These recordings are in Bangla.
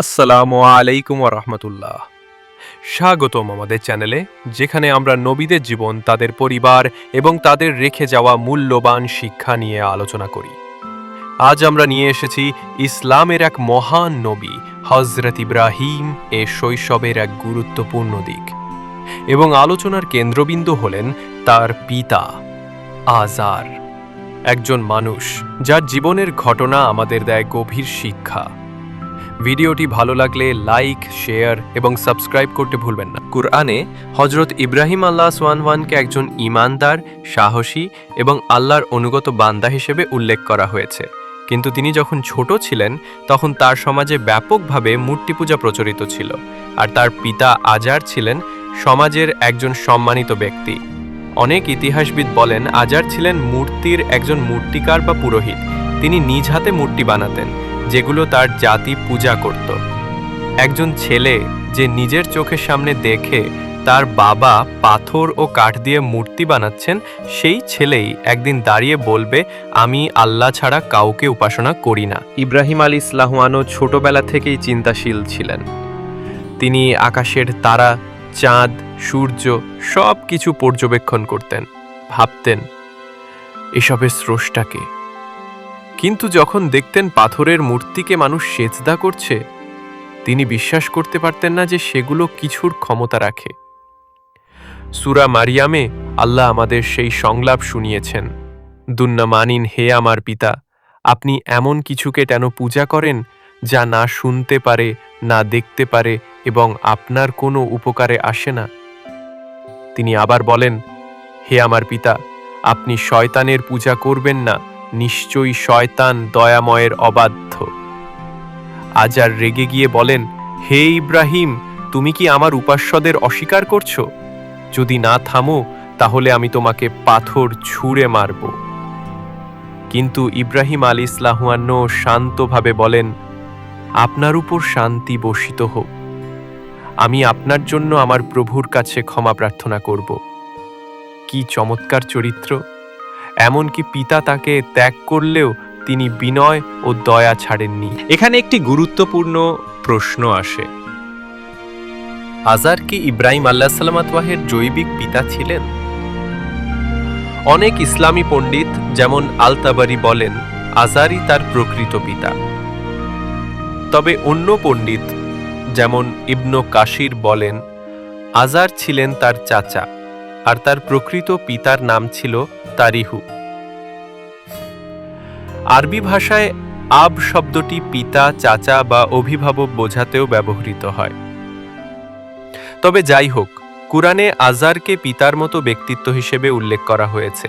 আসসালামু আলাইকুম রহমতুল্লাহ। স্বাগতম আমাদের চ্যানেলে, যেখানে আমরা নবীদের জীবন, তাদের পরিবার এবং তাদের রেখে যাওয়া মূল্যবান শিক্ষা নিয়ে আলোচনা করি। আজ আমরা নিয়ে এসেছি ইসলামের এক মহান নবী হজরত ইব্রাহিম এ শৈশবের এক গুরুত্বপূর্ণ দিক এবং আলোচনার কেন্দ্রবিন্দু হলেন তার পিতা আজার একজন মানুষ যার জীবনের ঘটনা আমাদের দেয় গভীর শিক্ষা। ভিডিওটি ভালো লাগলে লাইক, শেয়ার এবং সাবস্ক্রাইব করতে ভুলবেন না। কুরআনে হজরত ইব্রাহিম আল্লাহ সোয়ানওয়ানকে একজন ইমানদার সাহসী এবং আল্লাহর অনুগত বান্দা হিসেবে উল্লেখ করা হয়েছে। কিন্তু তিনি যখন ছোট ছিলেন, তখন তার সমাজে ব্যাপকভাবে মূর্তি পূজা প্রচলিত ছিল আর তার পিতা আজার ছিলেন সমাজের একজন সম্মানিত ব্যক্তি। অনেক ইতিহাসবিদ বলেন, আজার ছিলেন মূর্তির একজন মূর্তিকার বা পুরোহিত। তিনি নিজ হাতে মূর্তি বানাতেন। যেগুলো তার জাতি পূজা করত। একজন ছেলে যে নিজের চোখের সামনে দেখে তার বাবা পাথর ও কাঠ দিয়ে মূর্তি বানাচ্ছেন, সেই ছেলেই একদিন দাঁড়িয়ে বলবে, আমি আল্লাহ ছাড়া কাউকে উপাসনা করি না। ইব্রাহিম আলী ইসলাহানও ছোটবেলা থেকেই চিন্তাশীল ছিলেন। তিনি আকাশের তারা, চাঁদ, সূর্য সব কিছু পর্যবেক্ষণ করতেন, ভাবতেন, এসবের স্রষ্টাকে কিন্তু যখন দেখতেন পাথরের মূর্তিকে মানুষ সেজদা করছে, তিনি বিশ্বাস করতে পারতেন না যে সেগুলো কিছুর ক্ষমতা রাখে। সুরা মারিয়ামে আল্লাহ আমাদের সেই সংলাপ শুনিয়েছেন দুন্না মানিন হে আমার পিতা, আপনি এমন কিছুকে কেন পূজা করেন যা না শুনতে পারে, না দেখতে পারে এবং আপনার কোনো উপকারে আসে না। তিনি আবার বলেন, হে আমার পিতা, আপনি শয়তানের পূজা করবেন না নিশ্চয়ই শয়তান দয়াময়ের অবাধ্য। আজার রেগে গিয়ে বলেন, হে ইব্রাহিম, তুমি কি আমার উপাস্যদের অস্বীকার করছ? যদি না থামো, তাহলে আমি তোমাকে পাথর ছুঁড়ে মারব। কিন্তু ইব্রাহিম আলী ইসলাহুয়ান্ন শান্তভাবে বলেন, আপনার উপর শান্তি বসিত হোক। আমি আপনার জন্য আমার প্রভুর কাছে ক্ষমা প্রার্থনা করব। কি চমৎকার চরিত্র! এমনকি পিতা তাকে ত্যাগ করলেও তিনি বিনয় ও দয়া ছাড়েননি। এখানে একটি গুরুত্বপূর্ণ প্রশ্ন আসে। আজার কি ইব্রাহিম আল্লাহ সাল্লামাতওয়াহের জৈবিক পিতা ছিলেন? অনেক ইসলামী পণ্ডিত যেমন আলতাবারি বলেন আজারই তার প্রকৃত পিতা। তবে অন্য পণ্ডিত যেমন ইবনু কাশির বলেন আজার ছিলেন তার চাচা। আর তার প্রকৃত পিতার নাম ছিল তারিহু। আরবি ভাষায় আব শব্দটি পিতা, চাচা বা অভিভাবক বোঝাতেও ব্যবহৃত হয়। তবে যাই হোক, কুরআনে আজারকে পিতার মতো ব্যক্তিত্ব হিসেবে উল্লেখ করা হয়েছে,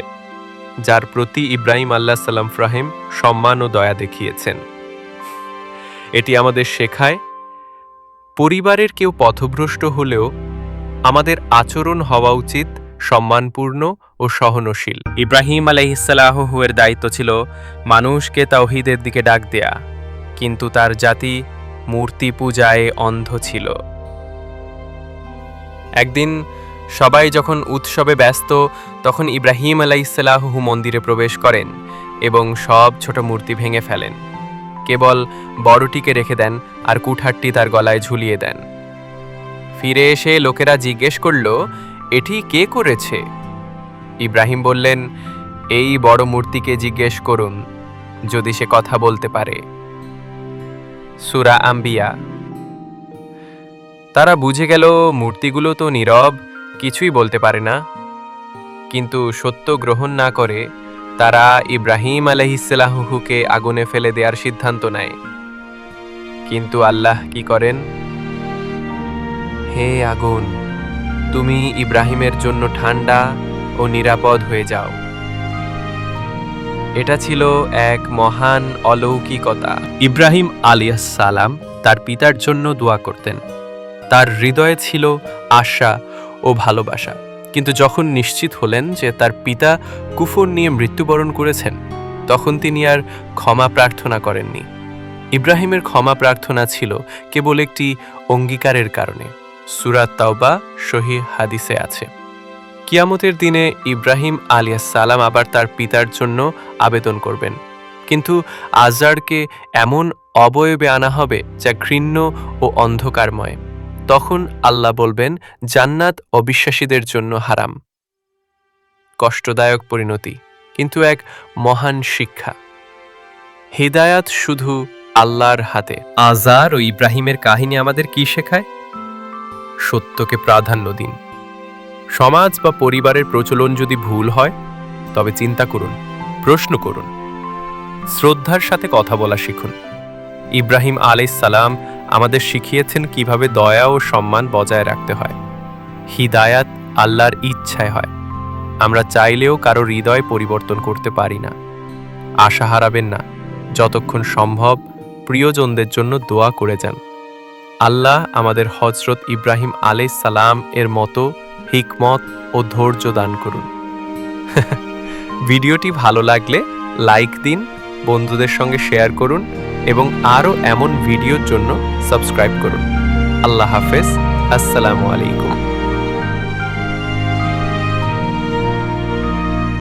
যার প্রতি ইব্রাহিম আল্লাহ সাল্লাম ফ্রাহিম সম্মান ও দয়া দেখিয়েছেন। এটি আমাদের শেখায়, পরিবারের কেউ পথভ্রষ্ট হলেও আমাদের আচরণ হওয়া উচিত সম্মানপূর্ণ ও সহনশীল। ইব্রাহিম আলাইহিসাল্লাহুয়ের দায়িত্ব ছিল মানুষকে তাওহিদের দিকে ডাক দেয়া, কিন্তু তার জাতি মূর্তি পূজায় অন্ধ ছিল। একদিন সবাই যখন উৎসবে ব্যস্ত, তখন ইব্রাহিম আলাইসাল্লাহু মন্দিরে প্রবেশ করেন এবং সব ছোট মূর্তি ভেঙে ফেলেন। কেবল বড়টিকে রেখে দেন আর কুঠারটি তার গলায় ঝুলিয়ে দেন। ফিরে এসে লোকেরা জিজ্ঞেস করল এটি কে করেছে? ইব্রাহিম বললেন, এই বড় মূর্তিকে জিজ্ঞেস করুন, যদি সে কথা বলতে পারে। সুরা আম্বিয়া। তারা বুঝে গেল, মূর্তিগুলো তো নীরব, কিছুই বলতে পারে না। কিন্তু সত্য গ্রহণ না করে, তারা ইব্রাহিম আলহিসাল্লাহুকে আগুনে ফেলে দেওয়ার সিদ্ধান্ত নেয়। কিন্তু আল্লাহ কি করেন? হে আগুন তুমি ইব্রাহিমের জন্য ঠান্ডা ও নিরাপদ হয়ে যাও। এটা ছিল এক মহান অলৌকিকতা। ইব্রাহিম আলিয়াস সালাম তার পিতার জন্য দোয়া করতেন। তার হৃদয়ে ছিল আশা ও ভালোবাসা। কিন্তু যখন নিশ্চিত হলেন যে তার পিতা কুফর নিয়ে মৃত্যুবরণ করেছেন, তখন তিনি আর ক্ষমা প্রার্থনা করেননি। ইব্রাহিমের ক্ষমা প্রার্থনা ছিল কেবল একটি অঙ্গীকারের কারণে। সুরাত তাওবা সহি হাদিসে আছে। কিয়ামতের দিনে ইব্রাহিম আলিয়া সালাম আবার তার পিতার জন্য আবেদন করবেন। কিন্তু আজারকে এমন অবয়বে আনা হবে যা ঘৃণ্য ও অন্ধকারময়। তখন আল্লাহ বলবেন, জান্নাত অবিশ্বাসীদের জন্য হারাম। কষ্টদায়ক পরিণতি, কিন্তু এক মহান শিক্ষা। হিদায়াত শুধু আল্লাহর হাতে। আজার ও ইব্রাহিমের কাহিনী আমাদের কি শেখায়? সত্যকে প্রাধান্য দিন। সমাজ বা পরিবারের প্রচলন যদি ভুল হয়, তবে চিন্তা করুন, প্রশ্ন করুন। শ্রদ্ধার সাথে কথা বলা শিখুন। ইব্রাহিম সালাম আমাদের শিখিয়েছেন কীভাবে দয়া ও সম্মান বজায় রাখতে হয়। হিদায়াত আল্লাহর ইচ্ছায় হয়। আমরা চাইলেও কারও হৃদয় পরিবর্তন করতে পারি না। আশা হারাবেন না। যতক্ষণ সম্ভব প্রিয়জনদের জন্য দোয়া করে যান। আল্লাহ আমাদের হজরত ইব্রাহিম সালাম এর মতো হিকমত ও ধৈর্য দান করুন। ভিডিওটি ভালো লাগলে লাইক দিন, বন্ধুদের সঙ্গে শেয়ার করুন এবং আরও এমন ভিডিওর জন্য সাবস্ক্রাইব করুন। আল্লাহ হাফেজ, আসসালামু আলাইকুম।